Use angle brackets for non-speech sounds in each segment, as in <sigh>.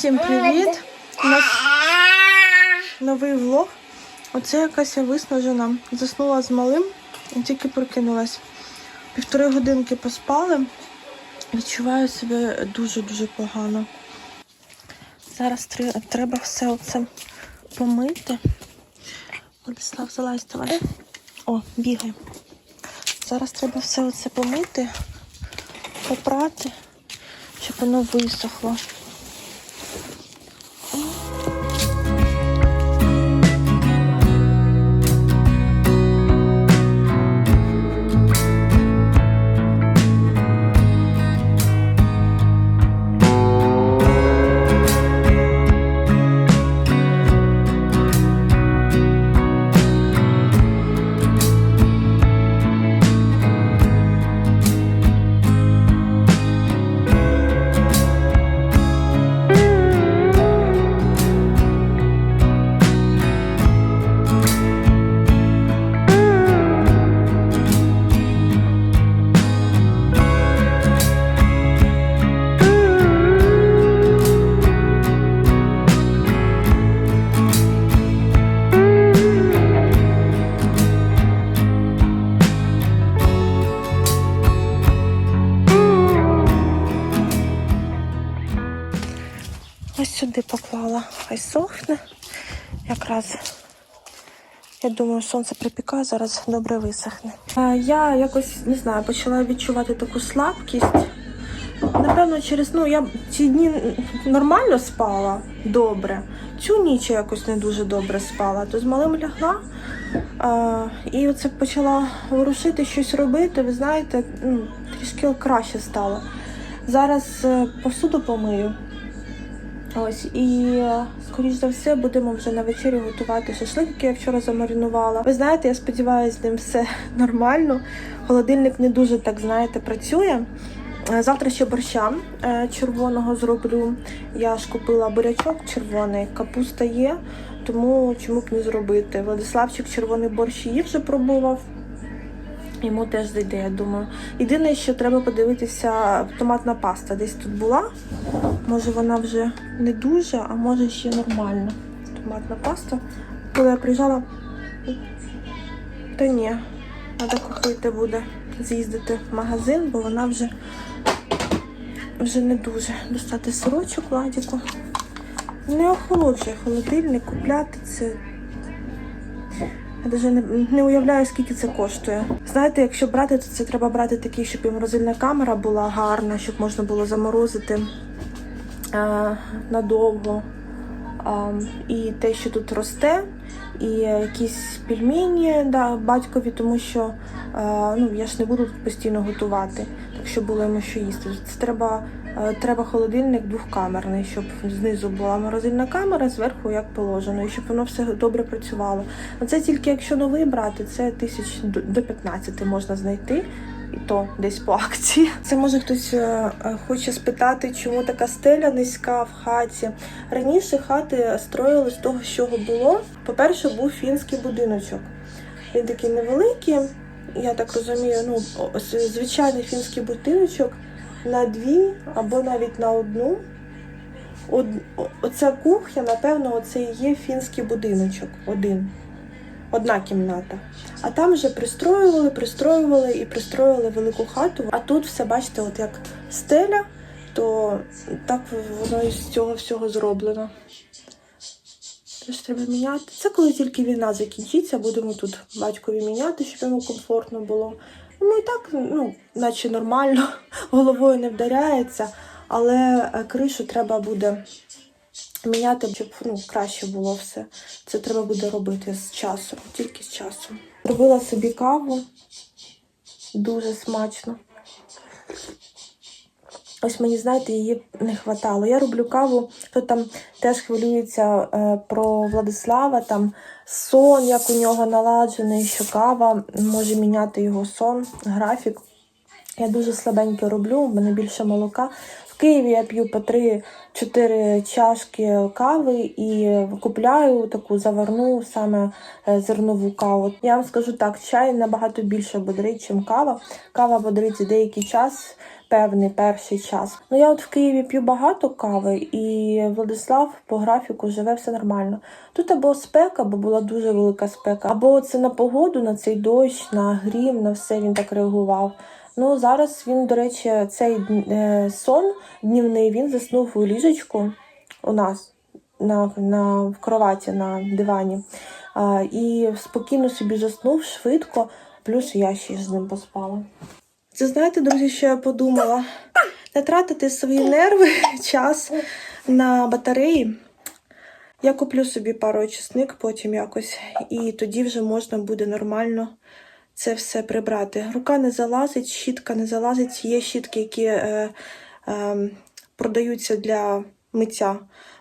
Всім привіт! У нас новий влог. Оце якась я виснажена. Заснула з малим і тільки прокинулась. Півтори годинки поспали. Відчуваю себе дуже-дуже погано. Зараз треба все це помити. Владислав, залазь, давай. О, бігай. Зараз треба все оце помити, попрати, щоб воно висохло. Якраз, я думаю, сонце припікає, зараз добре висохне. Я якось не знаю, почала відчувати таку слабкість. Напевно, через ну я ці дні нормально спала добре. Цю ніч я якось не дуже добре спала. То з малим лягла а, і оце почала ворушити щось робити. Ви знаєте, ну, трішки краще стало. Зараз е, посуду помию. Ось і е, скоріш за все будемо вже на вечері готувати шашлик, який я вчора замаринувала. Ви знаєте, я сподіваюся, з ним все <laughs> нормально. Холодильник не дуже так знаєте працює. Е, Завтра ще борща е, червоного зроблю. Я ж купила бурячок червоний, капуста є, тому чому б не зробити. Владиславчик червоний борщ її вже пробував. Йому теж зайде, я думаю. Єдине, що треба подивитися, томатна паста десь тут була. Може вона вже не дуже, а може ще нормальна. Томатна паста. Коли я приїжджала, та ні, треба купити буде з'їздити в магазин, бо вона вже, вже не дуже. Достати сирочок, ладіку. Не охолоджує холодильник, купляти це. Я навіть не, не уявляю, скільки це коштує. Знаєте, якщо брати, то це треба брати такий, щоб і морозильна камера була гарна, щоб можна було заморозити надовго. А, і те, що тут росте, і якісь пельмені да, батькові, тому що е, ну, я ж не буду тут постійно готувати, так що було йому що їсти. Це треба, е, треба холодильник двохкамерний, щоб знизу була морозильна камера, зверху як положено, і щоб воно все добре працювало. А Це тільки якщо новий брати, це тисяч до 15 можна знайти. І то десь по акції. Це може хтось е, е, хоче спитати, чому така стеля низька в хаті. Раніше хати строїли з того, чого було. По-перше, був фінський будиночок. Він такий невеликий, я так розумію, ну, звичайний фінський будиночок на дві або навіть на одну. Оця кухня, напевно, оце і є фінський будиночок один. Одна кімната. А там вже пристроювали, пристроювали і пристроювали велику хату. А тут все, бачите, от як стеля, то так воно із цього всього зроблено. Теж треба міняти. Це коли тільки війна закінчиться, будемо тут батькові міняти, щоб йому комфортно було. Ну і так, ну, наче нормально, <laughs> головою не вдаряється, але е, кришу треба буде міняти, щоб ну, краще було все. Це треба буде робити з часом, тільки з часом. Робила собі каву, дуже смачно. Ось мені, знаєте, її не хватало. Я роблю каву, хто там теж хвилюється е, про Владислава, там сон, як у нього наладжений, що кава може міняти його сон, графік. Я дуже слабенько роблю, у мене більше молока. Києві я п'ю по 3-4 чашки кави і купляю таку заварну саме е, зернову каву. Я вам скажу так, чай набагато більше бодрить, ніж кава. Кава бодрить деякий час, певний перший час. Ну я от в Києві п'ю багато кави, і Владислав по графіку живе все нормально. Тут або спека, бо була дуже велика спека, або це на погоду, на цей дощ, на грім, на все він так реагував. Ну зараз він, до речі, цей е, сон днівний він заснув у ліжечку у нас на, на в кроваті на дивані. А, і спокійно собі заснув швидко, плюс я ще з ним поспала. Це знаєте, друзі, що я подумала? Не тратити свої нерви, <laughs> час на батареї. Я куплю собі пару очисник потім якось, і тоді вже можна буде нормально це все прибрати. Рука не залазить, щітка не залазить. Є щітки, які е, е, продаються для миття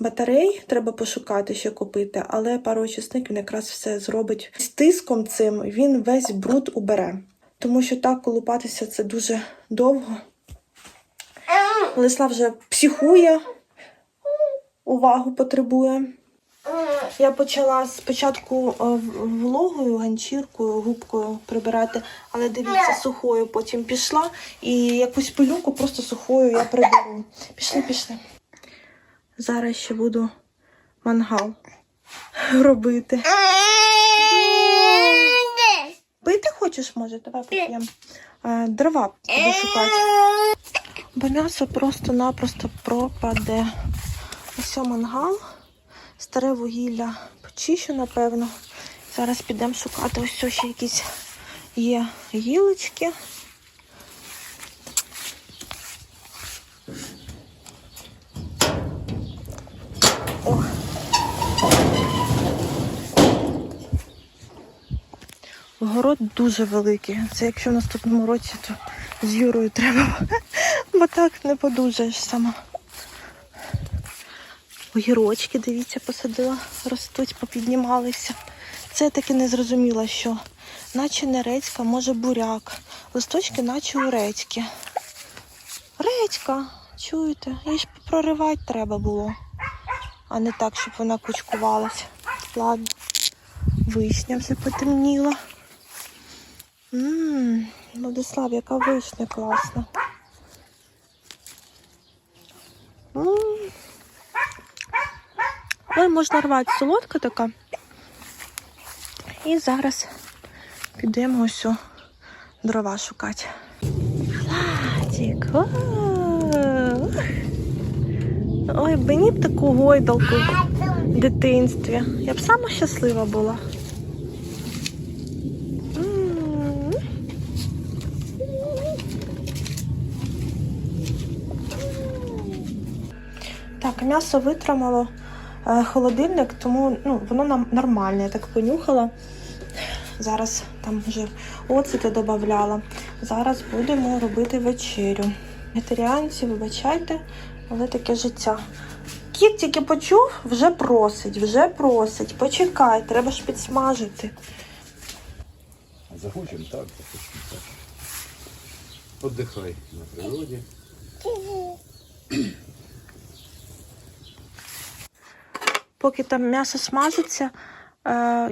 батарей. Треба пошукати, що купити, але пароочисник він якраз все зробить. З тиском цим він весь бруд убере. Тому що так колупатися це дуже довго. Лисла вже психує, увагу потребує. Я почала спочатку е, в- вологою ганчіркою, губкою прибирати, але дивіться, сухою потім пішла і якусь пилюку просто сухою я приберу. Пішли, пішли. Зараз ще буду мангал робити. Пити хочеш, може? Давай поп'ємо. Е, Дрова буду шукати. Бо м'ясо просто-напросто пропаде. Ось мангал. Старе вугілля почищу, напевно. Зараз підемо шукати. Ось ще якісь є гілочки. О. Город дуже великий. Це якщо в наступному році, то з Юрою треба, <laughs> бо так не подужаєш сама. Огірочки, дивіться, посадила, ростуть, попіднімалися. Це таки не зрозуміла, що наче не редька, може буряк. Листочки, наче у редьки. Редька, чуєте? Її ж проривати треба було, а не так, щоб вона кучкувалася. Ладно, вишня вже потемніла. Ммм, Владислав, яка вишня класна. Ой, можна рвати, солодка така. І зараз підемо ось дрова шукати. Владик! Ой, мені б таку гойдалку в дитинстві. Я б сама щаслива була. Так, м'ясо витримало холодильник, тому ну, воно нам нормальне, я так понюхала. Зараз там вже оцети додавала. Зараз будемо робити вечерю. Вегетаріанці, вибачайте, але таке життя. Кіт тільки почув, вже просить, вже просить. Почекай, треба ж підсмажити. Захочем так, захочем так. Отдыхай на природе. Поки там м'ясо смажиться, е,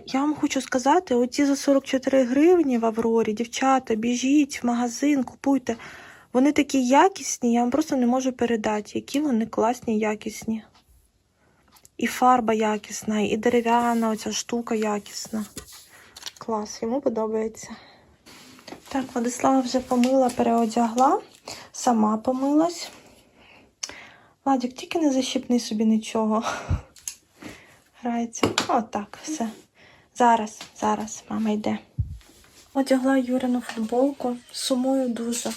я вам хочу сказати: оці за 44 гривні в Аврорі, дівчата, біжіть в магазин, купуйте. Вони такі якісні, я вам просто не можу передати, які вони класні, якісні. І фарба якісна, і дерев'яна оця штука якісна. Клас, йому подобається. Так, Владислава вже помила, переодягла, сама помилась. Владик, тільки не защіпни собі нічого. Грається. Отак, все. Зараз, зараз, мама йде. Одягла Юрину футболку, сумую дуже.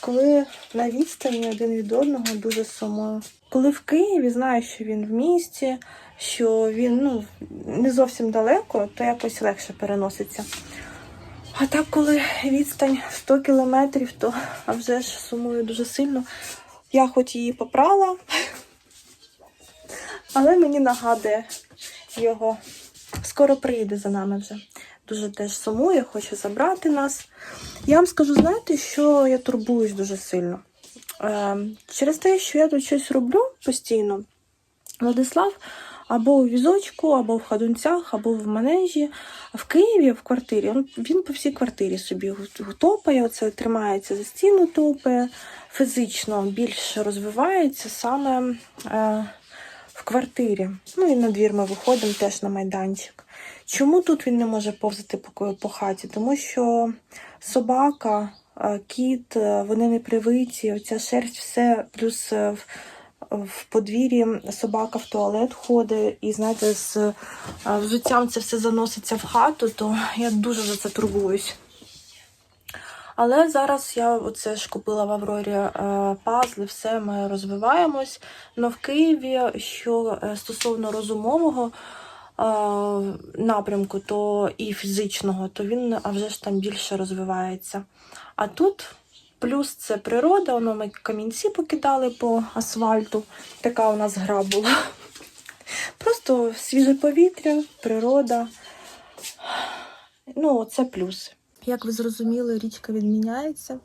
Коли на відстані один від одного дуже сумую. Коли в Києві знаю, що він в місті, що він ну, не зовсім далеко, то якось легше переноситься. А так, коли відстань 100 кілометрів, то а вже ж сумую дуже сильно. Я хоч її попрала, але мені нагадує його. Скоро приїде за нами вже. Дуже теж сумує, хоче забрати нас. Я вам скажу, знаєте, що я турбуюсь дуже сильно. Е, через те, що я тут щось роблю постійно, Владислав або у візочку, або в ходунцях, або в манежі. В Києві в квартирі він, він по всій квартирі собі топає, оце тримається за стіну, топає, фізично більше розвивається саме е, в квартирі. Ну і на двір ми виходимо теж на майданчик. Чому тут він не може повзати по, по хаті? Тому що собака, е, кіт, е, вони не привиті, оця шерсть, все, плюс е, в, в подвір'ї собака в туалет ходить, і знаєте, з взуттям це все заноситься в хату, то я дуже за це турбуюсь. Але зараз я оце ж купила в Аврорі е, пазли, все ми розвиваємось. Но в Києві, що е, стосовно розумового е, напрямку, то і фізичного, то він а вже ж там більше розвивається. А тут плюс це природа, воно ми камінці покидали по асфальту. Така у нас гра була. Просто свіже повітря, природа. Ну, це плюс. Як ви зрозуміли, річка відміняється.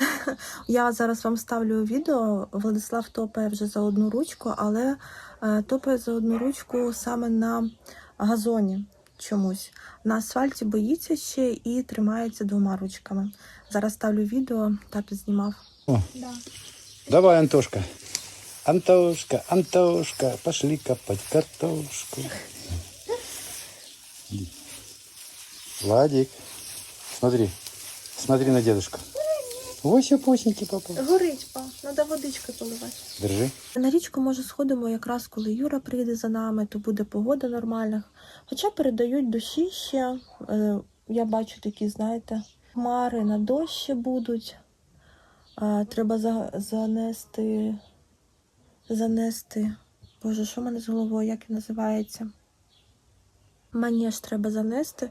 <laughs> Я зараз вам ставлю відео. Владислав топає вже за одну ручку, але е, топає за одну ручку саме на газоні чомусь. На асфальті боїться ще і тримається двома ручками. Зараз ставлю відео, тато знімав. О. Да. Давай, Антошка. Антошка, Антошка, пошли копать картошку. <laughs> Владик, смотри, смотри на дедушку. Ось опусенький папа. Горить, па, треба водичкою поливати. Держи. На річку, може, сходимо якраз коли Юра прийде за нами, то буде погода нормальна. Хоча передають дощі ще. Е, Я бачу такі, знаєте, хмари на дощ ще будуть. Е, Треба за- занести. Занести. Боже, що в мене з головою, як він називається? Манеж треба занести,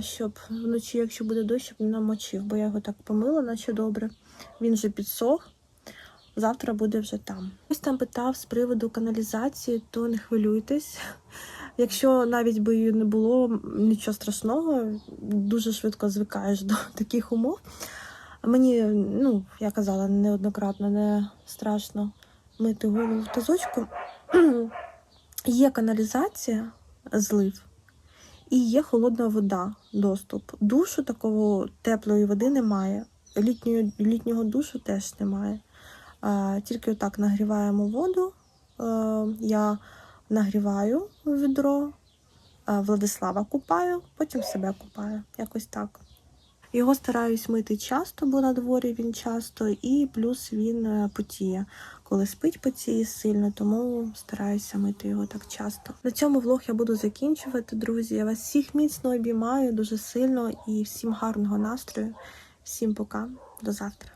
щоб вночі, якщо буде дощ, щоб не намочив, бо я його так помила, наче добре. Він вже підсох завтра буде вже там. Хтось там питав з приводу каналізації, то не хвилюйтесь. <laughs> Якщо навіть би її не було, нічого страшного, дуже швидко звикаєш до <laughs> таких умов. Мені, ну, я казала неоднократно, не страшно мити голову в тазочку. <clears throat> Є каналізація, злив, і є холодна вода, доступ. Душу такого теплої води немає. Літньої, літнього душу теж немає. Е, Тільки отак нагріваємо воду. Е, Я нагріваю відро, е, Владислава купаю, потім себе купаю. Якось так. Його стараюсь мити часто, бо на дворі він часто, і плюс він е, потіє. Коли спить потіє сильно, тому стараюся мити його так часто. На цьому влог я буду закінчувати, друзі. Я вас всіх міцно обіймаю дуже сильно і всім гарного настрою. Всім пока, до завтра.